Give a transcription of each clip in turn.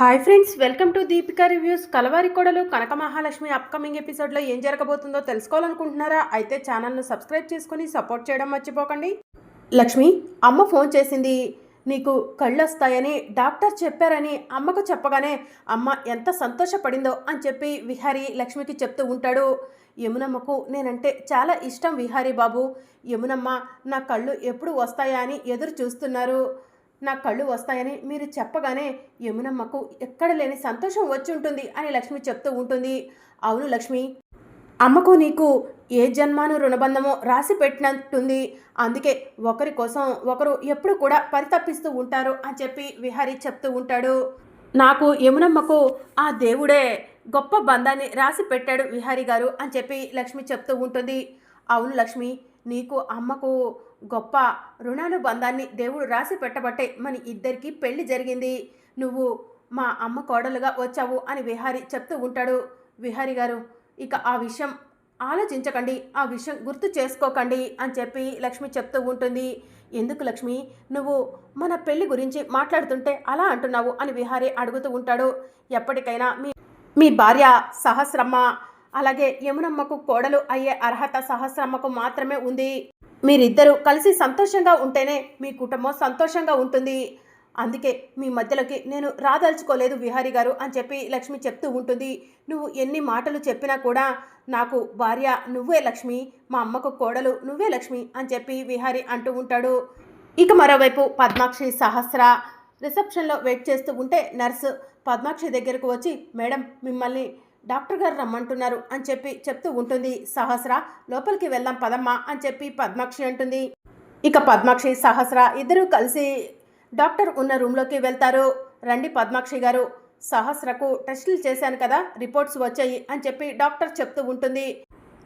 Hi friends welcome to Deepika reviews Kalavari Kodalu Kanaka Mahalakshmi upcoming ఎపిసోడ్లో ఏం జరగబోతుందో తెలుసుకోవాలనుకుంటున్నారా? అయితే ఛానల్ను సబ్స్క్రైబ్ చేసుకొని సపోర్ట్ చేయడం మర్చిపోకండి. లక్ష్మి అమ్మ ఫోన్ చేసింది. నీకు కళ్ళు వస్తాయని డాక్టర్ చెప్పారని అమ్మకు చెప్పగానే అమ్మ ఎంత సంతోషపడిందో అని చెప్పి విహారీ లక్ష్మికి చెప్తూ ఉంటాడు. యమునమ్మకు నేనంటే చాలా ఇష్టం విహారీ బాబు. యమునమ్మ నా కళ్ళు ఎప్పుడు వస్తాయా అని ఎదురు చూస్తున్నారు. నా కళ్ళు వస్తాయని మీరు చెప్పగానే యమునమ్మకు ఎక్కడ లేని సంతోషం వచ్చి ఉంటుంది అని లక్ష్మి చెప్తూ ఉంటుంది. అవును లక్ష్మి. అమ్మకు నీకు ఏ జన్మాను రుణబంధమో రాసి పెట్టినట్టుంది. అందుకే ఒకరి కోసం ఒకరు ఎప్పుడు కూడా పరితపిస్తూ ఉంటారు అని చెప్పి విహారీ చెప్తూ ఉంటాడు. నాకు యమునమ్మకు ఆ దేవుడే గొప్ప బంధాన్ని రాసి పెట్టాడు విహారీ గారు అని చెప్పి లక్ష్మి చెప్తూ ఉంటుంది. అవును లక్ష్మి నీకు అమ్మకు గొప్ప రుణానుబంధాన్ని దేవుడు రాసి పెట్టబట్టే మన ఇద్దరికి పెళ్ళి జరిగింది. నువ్వు మా అమ్మ కోడలుగా వచ్చావు అని విహారీ చెప్తూ ఉంటాడు. విహారీ గారు ఇక ఆ విషయం ఆలోచించకండి ఆ విషయం గుర్తు చేసుకోకండి అని చెప్పి లక్ష్మి చెప్తూ ఉంటుంది. ఎందుకు లక్ష్మి? నువ్వు మన పెళ్ళి గురించి మాట్లాడుతుంటే అలా అంటున్నావు అని విహారీ అడుగుతూ ఉంటాడు. ఎప్పటికైనా మీ మీ భార్య సహస్రమ్మ అలాగే యమునమ్మకు కోడలు అయ్యే అర్హత సహస్రమ్మకు మాత్రమే ఉంది. మీరిద్దరూ కలిసి సంతోషంగా ఉంటేనే మీ కుటుంబం సంతోషంగా ఉంటుంది. అందుకే మీ మధ్యలోకి నేను రాదలుచుకోలేదు విహారీ గారు అని చెప్పి లక్ష్మి చెప్తూ ఉంటుంది. నువ్వు ఎన్ని మాటలు చెప్పినా కూడా నాకు భార్య నువ్వే లక్ష్మి మా అమ్మకు కోడలు నువ్వే లక్ష్మి అని చెప్పి విహారీ అంటూ ఉంటాడు. ఇక మరోవైపు పద్మాక్షి సహస్ర రిసెప్షన్లో వెయిట్ చేస్తూ ఉంటే నర్సు పద్మాక్షి దగ్గరకు వచ్చి మేడం మిమ్మల్ని డాక్టర్ గారు రమ్మంటున్నారు అని చెప్పి చెప్తూ ఉంటుంది. సహస్ర లోపలికి వెళ్దాం పదమ్మా అని చెప్పి పద్మాక్షి అంటుంది. ఇక పద్మాక్షి సహస్ర ఇద్దరూ కలిసి డాక్టర్ ఉన్న రూమ్లోకి వెళ్తారు. రండి పద్మాక్షి గారు. సహస్రకు టెస్టులు చేశాను కదా రిపోర్ట్స్ వచ్చాయి అని చెప్పి డాక్టర్ చెప్తూ ఉంటుంది.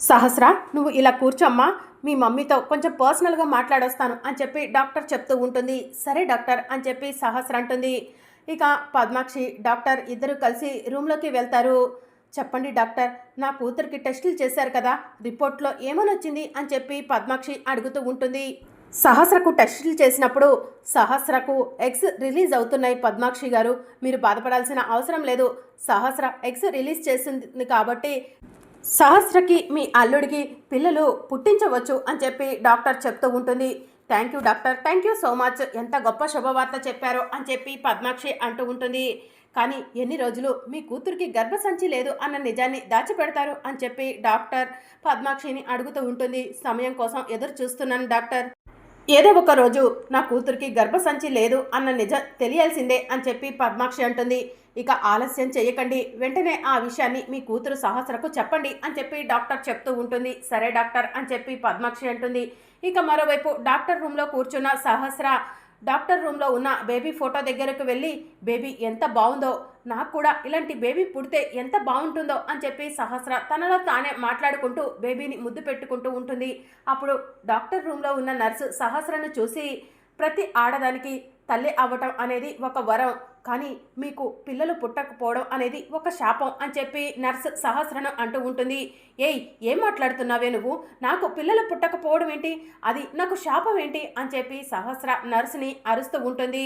సహస్ర నువ్వు ఇలా కూర్చోమ్మా మీ మమ్మీతో కొంచెం పర్సనల్గా మాట్లాడొస్తాను అని చెప్పి డాక్టర్ చెప్తూ ఉంటుంది. సరే డాక్టర్ అని చెప్పి సహస్ర అంటుంది. ఇక పద్మాక్షి డాక్టర్ ఇద్దరు కలిసి రూమ్లోకి వెళ్తారు. చెప్పండి డాక్టర్ నా కూతురికి టెస్టులు చేశారు కదా రిపోర్ట్లో ఏమని వచ్చింది అని చెప్పి పద్మాక్షి అడుగుతూ ఉంటుంది. సహస్రకు టెస్టులు చేసినప్పుడు సహస్రకు ఎగ్స్ రిలీజ్ అవుతున్నాయి పద్మాక్షి గారు. మీరు బాధపడాల్సిన అవసరం లేదు. సహస్ర ఎగ్స్ రిలీజ్ చేసింది కాబట్టి సహస్రకి మీ అల్లుడికి పిల్లలు పుట్టించవచ్చు అని చెప్పి డాక్టర్ చెప్తూ ఉంటుంది. Thank you doctor thank you so much. ఎంత గొప్ప శుభవార్త చెప్పారో అని చెప్పి పద్మాక్షి అంటూ ఉంటుంది. కానీ ఎన్ని రోజులు మీ కూతురికి గర్భసంచి లేదు అన్న నిజాన్ని దాచిపెడతారు అని చెప్పి డాక్టర్ పద్మాక్షిని అడుగుతూ ఉంటుంది. సమయం కోసం ఎదురు చూస్తున్నాను డాక్టర్. ఏదో ఒక రోజు నా కూతురికి గర్భసంచి లేదు అన్న నిజం తెలియాల్సిందే అని చెప్పి పద్మాక్షి అంటుంది. ఇక ఆలస్యం చేయకండి. వెంటనే ఆ విషయాన్ని మీ కూతురు సహస్రకు చెప్పండి అని చెప్పి డాక్టర్ చెప్తూ ఉంటుంది. సరే డాక్టర్ అని చెప్పి పద్మాక్షి అంటుంది. ఇక మరోవైపు డాక్టర్ రూమ్లో కూర్చున్న సహస్ర డాక్టర్ రూమ్లో ఉన్న బేబీ ఫోటో దగ్గరకు వెళ్ళి బేబీ ఎంత బాగుందో నాకు కూడా ఇలాంటి బేబీ పుడితే ఎంత బాగుంటుందో అని చెప్పి సహస్ర తనలో తానే మాట్లాడుకుంటూ బేబీని ముద్దు పెట్టుకుంటూ ఉంటుంది. అప్పుడు డాక్టర్ రూమ్లో ఉన్న నర్సు సహస్రను చూసి ప్రతి ఆడదానికి తల్లి అవ్వటం అనేది ఒక వరం. కానీ మీకు పిల్లలు పుట్టకపోవడం అనేది ఒక శాపం అని చెప్పి నర్స్ సహస్రను అంటూ ఉంటుంది. ఏయ్ ఏం మాట్లాడుతున్నావే నువ్వు? నాకు పిల్లలు పుట్టకపోవడం ఏంటి? అది నాకు శాపం ఏంటి? అని చెప్పి సహస్ర నర్స్ని అరుస్తూ ఉంటుంది.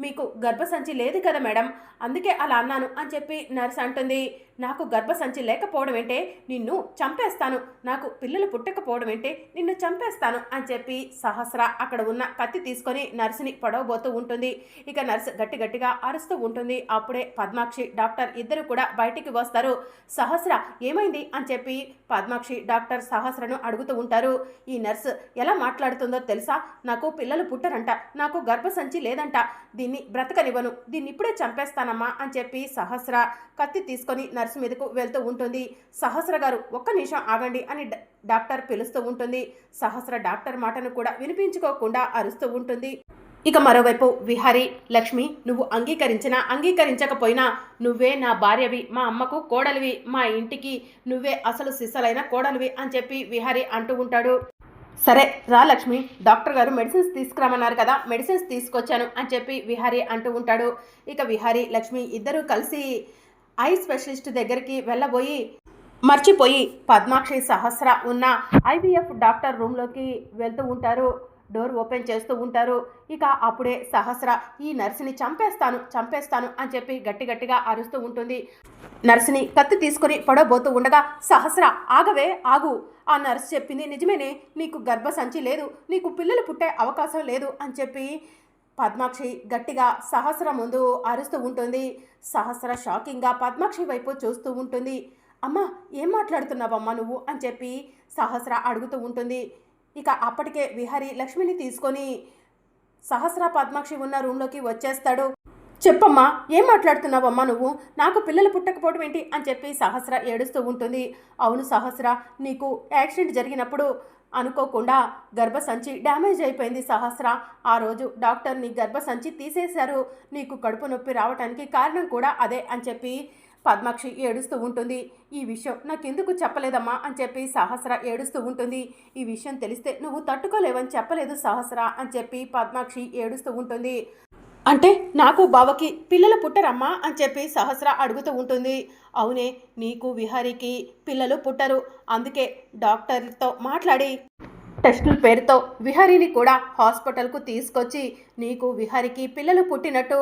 మీకు గర్భసంచి లేదు కదా మేడం? అందుకే అలా అన్నాను అని చెప్పి నర్స్ అంటుంది. నాకు గర్భసంచి లేకపోవడం ఏంటే నిన్ను చంపేస్తాను. నాకు పిల్లలు పుట్టకపోవడం ఏంటే నిన్ను చంపేస్తాను అని చెప్పి సహస్ర అక్కడ ఉన్న కత్తి తీసుకొని నర్సుని పొడవబోతూ ఉంటుంది. ఇక నర్స్ గట్టి గట్టిగా అరుస్తూ ఉంటుంది. అప్పుడే పద్మాక్షి డాక్టర్ ఇద్దరు కూడా బయటికి వస్తారు. సహస్ర ఏమైంది? అని చెప్పి పద్మాక్షి డాక్టర్ సహస్రను అడుగుతూ ఉంటారు. ఈ నర్సు ఎలా మాట్లాడుతుందో తెలుసా? నాకు పిల్లలు పుట్టరంట. నాకు గర్భసంచి లేదంట. దీన్ని బ్రతకనివ్వను. దీన్ని ఇప్పుడే చంపేస్తానమ్మా అని చెప్పి సహస్ర కత్తి తీసుకొని నర్సు మీదకు వెళ్తూ ఉంటుంది. సహస్ర గారు ఒక్క నిమిషం ఆగండి అని డాక్టర్ పిలుస్తూ ఉంటుంది. సహస్ర డాక్టర్ మాటను కూడా వినిపించుకోకుండా అరుస్తూ ఉంటుంది. ఇక మరోవైపు విహారి లక్ష్మి నువ్వు అంగీకరించినా అంగీకరించకపోయినా నువ్వే నా భార్యవి మా అమ్మకు కోడలివి మా ఇంటికి నువ్వే అసలు సిసలైన కోడలివి అని చెప్పి విహారి అంటూ ఉంటాడు. సరే రా లక్ష్మి డాక్టర్ గారు మెడిసిన్స్ తీసుకురామన్నారు కదా మెడిసిన్స్ తీసుకొచ్చాను అని చెప్పి విహారి అంటూ ఉంటాడు. ఇక విహారి లక్ష్మి ఇద్దరూ కలిసి ఐ స్పెషలిస్ట్ దగ్గరికి వెళ్ళబోయి మర్చిపోయి పద్మాక్షి సహస్ర ఉన్న ఐవీఎఫ్ డాక్టర్ రూమ్లోకి వెళ్తూ ఉంటారు. డోర్ ఓపెన్ చేస్తూ ఉంటారు. ఇక అప్పుడే సహస్ర ఈ నర్సుని చంపేస్తాను చంపేస్తాను అని చెప్పి గట్టి గట్టిగా అరుస్తూ ఉంటుంది. నర్సుని కత్తి తీసుకుని పడబోతూ ఉండగా సహస్ర ఆగవే ఆగు. ఆ నర్సు చెప్పింది నిజమేనే. నీకు గర్భసంచి లేదు. నీకు పిల్లలు పుట్టే అవకాశం లేదు అని చెప్పి పద్మాక్షి గట్టిగా సహస్ర ముందు అరుస్తూ ఉంటుంది. సహస్ర షాకింగ్గా పద్మాక్షి వైపు చూస్తూ ఉంటుంది. అమ్మా ఏం మాట్లాడుతున్నావమ్మా నువ్వు? అని చెప్పి సహస్ర అడుగుతూ ఉంటుంది. ఇక అప్పటికే విహరి లక్ష్మిని తీసుకొని సహస్ర పద్మాక్షి ఉన్న రూమ్లోకి వచ్చేస్తాడు. చెప్పమ్మా ఏం మాట్లాడుతున్నావమ్మా నువ్వు? నాకు పిల్లలు పుట్టకపోవడం ఏంటి? అని చెప్పి సహస్ర ఏడుస్తూ ఉంటుంది. అవును సహస్ర నీకు యాక్సిడెంట్ జరిగినప్పుడు అనుకోకుండా గర్భసంచి డ్యామేజ్ అయిపోయింది సహస్ర. ఆ రోజు డాక్టర్ నీ గర్భసంచి తీసేశారు. నీకు కడుపు నొప్పి రావడానికి కారణం కూడా అదే అని చెప్పి పద్మాక్షి ఏడుస్తూ ఉంటుంది. ఈ విషయం నాకెందుకు చెప్పలేదమ్మా అని చెప్పి సహస్ర ఏడుస్తూ ఉంటుంది. ఈ విషయం తెలిస్తే నువ్వు తట్టుకోలేవని చెప్పలేదు సహస్ర అని చెప్పి పద్మాక్షి ఏడుస్తూ ఉంటుంది. అంటే నాకు బావకి పిల్లలు పుట్టరమ్మా అని చెప్పి సహస్ర అడుగుతూ ఉంటుంది. అవునే నీకు విహారీకి పిల్లలు పుట్టరు. అందుకే డాక్టర్తో మాట్లాడి. టెస్టుల పేరుతో విహారీని కూడా హాస్పిటల్కు తీసుకొచ్చి నీకు విహారికి పిల్లలు పుట్టినట్టు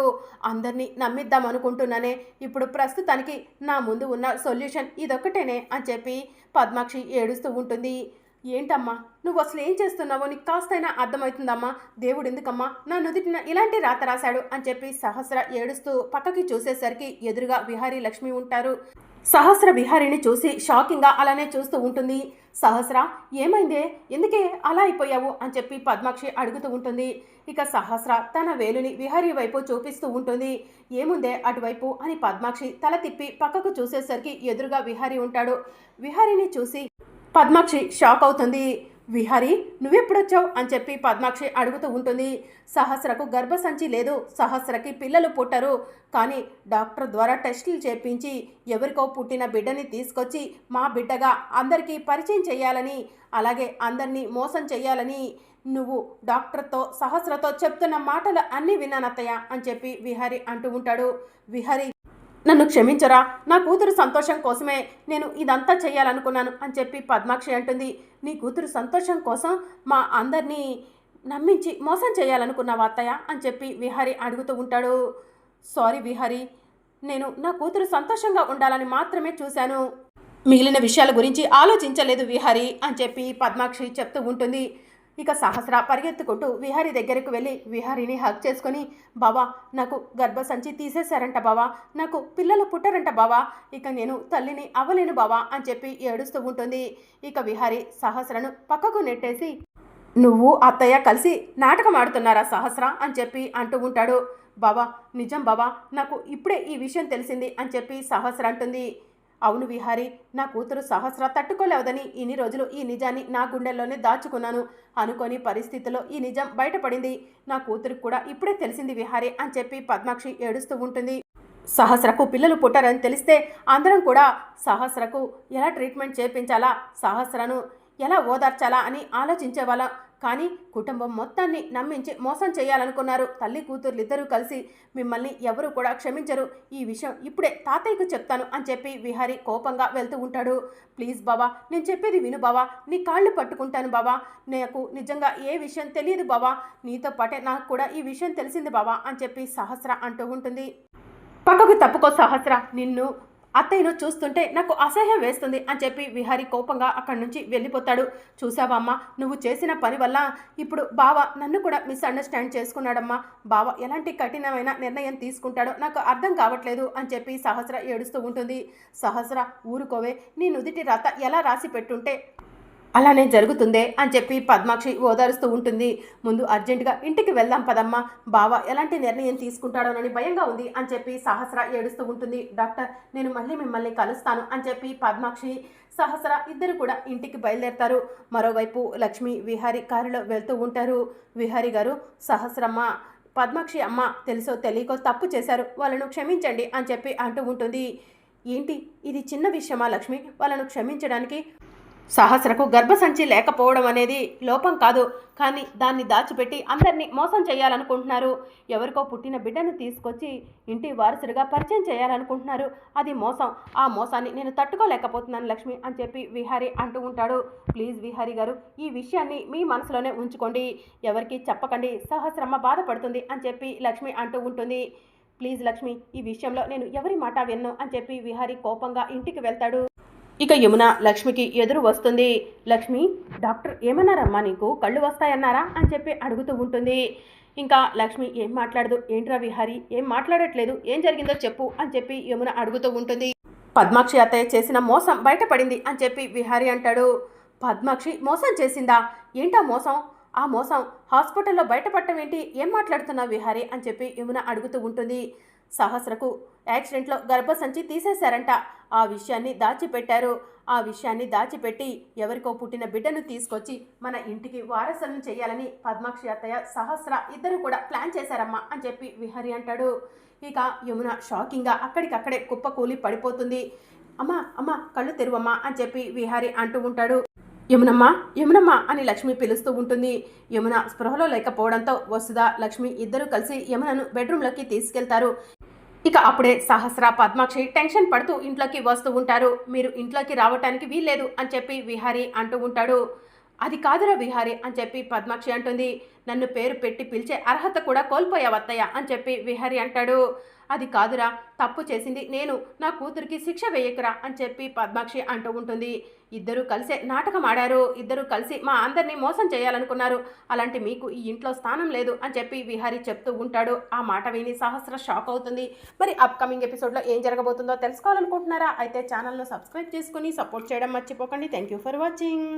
అందరినీ నమ్మిద్దాం అనుకుంటున్నానే. ఇప్పుడు ప్రస్తుతానికి నా ముందు ఉన్న సొల్యూషన్ ఇదొక్కటేనే అని చెప్పి పద్మాక్షి ఏడుస్తూ ఉంటుంది. ఏంటమ్మా? నువ్వు అసలు ఏం చేస్తున్నావో నీకు కాస్తైనా అర్థమవుతుందమ్మా. దేవుడు ఎందుకమ్మా? నా నుదిటిన ఇలాంటి రాత రాశాడు అని చెప్పి సహస్ర ఏడుస్తూ పక్కకి చూసేసరికి ఎదురుగా విహారీ లక్ష్మి ఉంటారు. సహస్ర విహారిని చూసి షాకింగ్గా అలానే చూస్తూ ఉంటుంది. సహస్ర ఏమైందే? ఎందుకే అలా అయిపోయావు? అని చెప్పి పద్మాక్షి అడుగుతూ ఉంటుంది. ఇక సహస్ర తన వేలుని విహారీ వైపు చూపిస్తూ ఉంటుంది. ఏముందే అటువైపు అని పద్మాక్షి తల తిప్పి పక్కకు చూసేసరికి ఎదురుగా విహారీ ఉంటాడు. విహారీని చూసి పద్మాక్షి షాక్ అవుతుంది. విహారి నువ్వెప్పుడొచ్చావు? అని చెప్పి పద్మాక్షి అడుగుతూ ఉంటుంది. సహస్రకు గర్భసంచి లేదు. సహస్రకి పిల్లలు పుట్టరు. కానీ డాక్టర్ ద్వారా టెస్టులు చేపించి ఎవరికో పుట్టిన బిడ్డని తీసుకొచ్చి మా బిడ్డగా అందరికీ పరిచయం చేయాలని అలాగే అందరినీ మోసం చేయాలని నువ్వు డాక్టర్తో సహస్రతో చెప్తున్న మాటలు అన్నీ విన్నానత్తయ్య అని చెప్పి విహారి అంటూ ఉంటాడు. విహారి నన్ను క్షమించరా నా కూతురు సంతోషం కోసమే నేను ఇదంతా చేయాలనుకున్నాను అని చెప్పి పద్మాక్షి అంటుంది. నీ కూతురు సంతోషం కోసం మా అందరినీ నమ్మించి మోసం చేయాలనుకున్నావా అత్తయ్య? అని చెప్పి విహారి అడుగుతూ ఉంటాడు. సారీ విహారి నేను నా కూతురు సంతోషంగా ఉండాలని మాత్రమే చూశాను. మిగిలిన విషయాల గురించి ఆలోచించలేదు విహారి అని చెప్పి పద్మాక్షి చెప్తూ ఉంటుంది. ఇక సహస్ర పరిగెత్తుకుంటూ విహారి దగ్గరకు వెళ్ళి విహారిని హక్ చేసుకొని బావా నాకు గర్భసంచి తీసేశారంట బావా నాకు పిల్లలు పుట్టారంట బావా ఇక నేను తల్లిని అవ్వలేను బావా అని చెప్పి ఏడుస్తూ ఉంటుంది. ఇక విహారి సహస్రను పక్కకు నెట్టేసి నువ్వు అత్తయ్య కలిసి నాటకం ఆడుతున్నారా సహస్ర? అని చెప్పి అంటూ ఉంటాడు. బావా నిజం బావా నాకు ఇప్పుడే ఈ విషయం తెలిసింది అని చెప్పి సహస్ర అంటుంది. అవును విహారి నా కూతురు సహస్ర తట్టుకోలేవదని ఇన్ని రోజులు ఈ నిజాన్ని నా గుండెల్లోనే దాచుకున్నాను. అనుకోని పరిస్థితిలో ఈ నిజం బయటపడింది. నా కూతురికి కూడా ఇప్పుడే తెలిసింది విహారి అని చెప్పి పద్మాక్షి ఏడుస్తూ ఉంటుంది. సహస్రకు పిల్లలు పుట్టారని తెలిస్తే అందరం కూడా సహస్రకు ఎలా ట్రీట్మెంట్ చేపించాలా సహస్రను ఎలా ఓదార్చాలా అని ఆలోచించేవాళ్ళం కానీ కుటుంబం మొత్తాన్ని నమ్మించి మోసం చేయాలనుకున్నారు. తల్లి కూతుర్లిద్దరూ కలిసి మిమ్మల్ని ఎవరు కూడా క్షమించరు. ఈ విషయం ఇప్పుడే తాతయ్యకు చెప్తాను అని చెప్పి విహారి కోపంగా వెళ్తూ ఉంటాడు. ప్లీజ్ బావా నేను చెప్పేది విను బావా. నీ కాళ్ళు పట్టుకుంటాను బావా. నాకు నిజంగా ఏ విషయం తెలియదు బావా. నీతో పాటే నాకు కూడా ఈ విషయం తెలిసింది బావా అని చెప్పి సహస్ర అంటూ ఉంటుంది. పక్కకు తప్పుకో సహస్ర. నిన్ను అత్తయ్యను చూస్తుంటే నాకు అసహ్యం వేస్తుంది అని చెప్పి విహారి కోపంగా అక్కడి నుంచి వెళ్ళిపోతాడు. చూసావమ్మా నువ్వు చేసిన పని వల్ల ఇప్పుడు బావ నన్ను కూడా మిస్అండర్స్టాండ్ చేసుకున్నాడమ్మా. బావ ఎలాంటి కఠినమైన నిర్ణయం తీసుకుంటాడో నాకు అర్థం కావట్లేదు అని చెప్పి సహస్ర ఏడుస్తూ ఉంటుంది. సహస్ర ఊరుకోవే నీ నుదిటి రాత ఎలా రాసి పెట్టుంటే అలానే జరుగుతుందే అని చెప్పి పద్మాక్షి ఓదారుస్తూ ఉంటుంది. ముందు అర్జెంటుగా ఇంటికి వెళ్దాం పదమ్మా. బావ ఎలాంటి నిర్ణయం తీసుకుంటాడోనని భయంగా ఉంది అని చెప్పి సహస్ర ఏడుస్తూ ఉంటుంది. డాక్టర్ నేను మళ్ళీ మిమ్మల్ని కలుస్తాను అని చెప్పి పద్మాక్షి సహస్ర ఇద్దరు కూడా ఇంటికి బయలుదేరతారు. మరోవైపు లక్ష్మి విహారి కారులో వెళ్తూ ఉంటారు. విహారి గారు సహస్రమ్మ పద్మాక్షి అమ్మ తెలుసో తెలియకో తప్పు చేశారు వాళ్ళను క్షమించండి అని చెప్పి అంటూ ఉంటుంది. ఏంటి? ఇది చిన్న విషయమా లక్ష్మి? వాళ్ళను క్షమించడానికి సహస్రకు గర్భసంచి లేకపోవడం అనేది లోపం కాదు. కానీ దాన్ని దాచిపెట్టి అందరినీ మోసం చేయాలనుకుంటున్నారు. ఎవరికో పుట్టిన బిడ్డను తీసుకొచ్చి ఇంటి వారసుడిగా పరిచయం చేయాలనుకుంటున్నారు. అది మోసం. ఆ మోసాన్ని నేను తట్టుకోలేకపోతున్నాను లక్ష్మి అని చెప్పి విహారి అంటూ ఉంటాడు. ప్లీజ్ విహారి గారు ఈ విషయాన్ని మీ మనసులోనే ఉంచుకోండి. ఎవరికి చెప్పకండి. సహస్రమ్మ బాధపడుతుంది అని చెప్పి లక్ష్మి అంటూ ఉంటుంది. ప్లీజ్ లక్ష్మి ఈ విషయంలో నేను ఎవరి మాట విన్ను అని చెప్పి విహారి కోపంగా ఇంటికి వెళ్తాడు. ఇక యమున లక్ష్మికి ఎదురు వస్తుంది. లక్ష్మి డాక్టర్ ఏమన్నారమ్మా నీకు? కళ్ళు వస్తాయన్నారా? అని చెప్పి అడుగుతూ ఉంటుంది. ఇంకా లక్ష్మి ఏం మాట్లాడదు? ఏంట్రా విహారి ఏం మాట్లాడట్లేదు? ఏం జరిగిందో చెప్పు అని చెప్పి యమున అడుగుతూ ఉంటుంది. పద్మాక్షి అత్తయ్య చేసిన మోసం బయటపడింది అని చెప్పి విహారి అంటాడు. పద్మాక్షి మోసం చేసిందా? ఏంటా మోసం? ఆ మోసం హాస్పిటల్లో బయటపడటం ఏంటి? ఏం మాట్లాడుతున్నావు విహారి? అని చెప్పి యమున అడుగుతూ ఉంటుంది. సహస్రకు యాక్సిడెంట్లో గర్భసంచి తీసేశారంట. ఆ విషయాన్ని దాచిపెట్టారు. ఆ విషయాన్ని దాచిపెట్టి ఎవరికో పుట్టిన బిడ్డను తీసుకొచ్చి మన ఇంటికి వారసులను చేయాలని పద్మాక్షి అత్తయ్య సహస్ర ఇద్దరు కూడా ప్లాన్ చేశారమ్మా అని చెప్పి విహరి అంటాడు. ఇక యమున షాకింగ్గా అక్కడికక్కడే కుప్పకూలి పడిపోతుంది. అమ్మా అమ్మా కళ్ళు తెరువమ్మా అని చెప్పి విహారి అంటూ ఉంటాడు. యమునమ్మ యమునమ్మ అని లక్ష్మి పిలుస్తూ ఉంటుంది. యమున స్పృహలో లేకపోవడంతో వసుధ లక్ష్మి ఇద్దరు కలిసి యమునను బెడ్రూమ్లోకి తీసుకెళ్తారు. ఇక అప్పుడే సహస్ర పద్మాక్షి టెన్షన్ పడుతూ ఇంట్లోకి వస్తూ ఉంటారు. మీరు ఇంట్లోకి రావటానికి వీల్లేదు అని చెప్పి విహారి అంటూ ఉంటాడు. అది కాదురా విహారి అని చెప్పి పద్మాక్షి అంటుంది. నన్ను పేరు పెట్టి పిలిచే అర్హత కూడా కోల్పోయావత్తయ్య అని చెప్పి విహారి అంటాడు. అది కాదురా తప్పు చేసింది నేను నా కూతురికి శిక్ష వేయకురా అని చెప్పి పద్మాక్షి అంటూ ఉంటుంది. ఇద్దరూ కలిసే నాటకం ఆడారు ఇద్దరు కలిసి మా అందరినీ మోసం చేయాలనుకున్నారు. అలాంటి మీకు ఈ ఇంట్లో స్థానం లేదు అని చెప్పి విహారి చెప్తూ ఉంటాడు. ఆ మాట విని సహస్ర షాక్ అవుతుంది. మరి అప్కమింగ్ ఎపిసోడ్లో ఏం జరగబోతుందో తెలుసుకోవాలనుకుంటున్నారా? అయితే ఛానల్ను సబ్స్క్రైబ్ చేసుకుని సపోర్ట్ చేయడం మర్చిపోకండి. Thank you for watching.